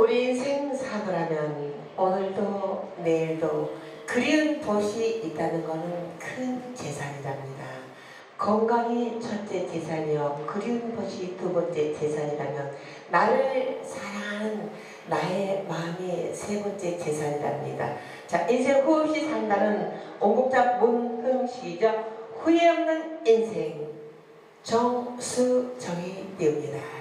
우리 인생 사고라면 오늘도 내일도 그리운 도시 있다는 것은 큰 재산이랍니다. 건강이 첫째 재산이요. 그리운 곳이 두 번째 재산이라면 나를 사랑하는 나의 마음이 세 번째 재산이랍니다. 자, 인생 후 없이 산다는 원곡자 문흥식이죠. 후회 없는 인생 정수정이 띄웁니다.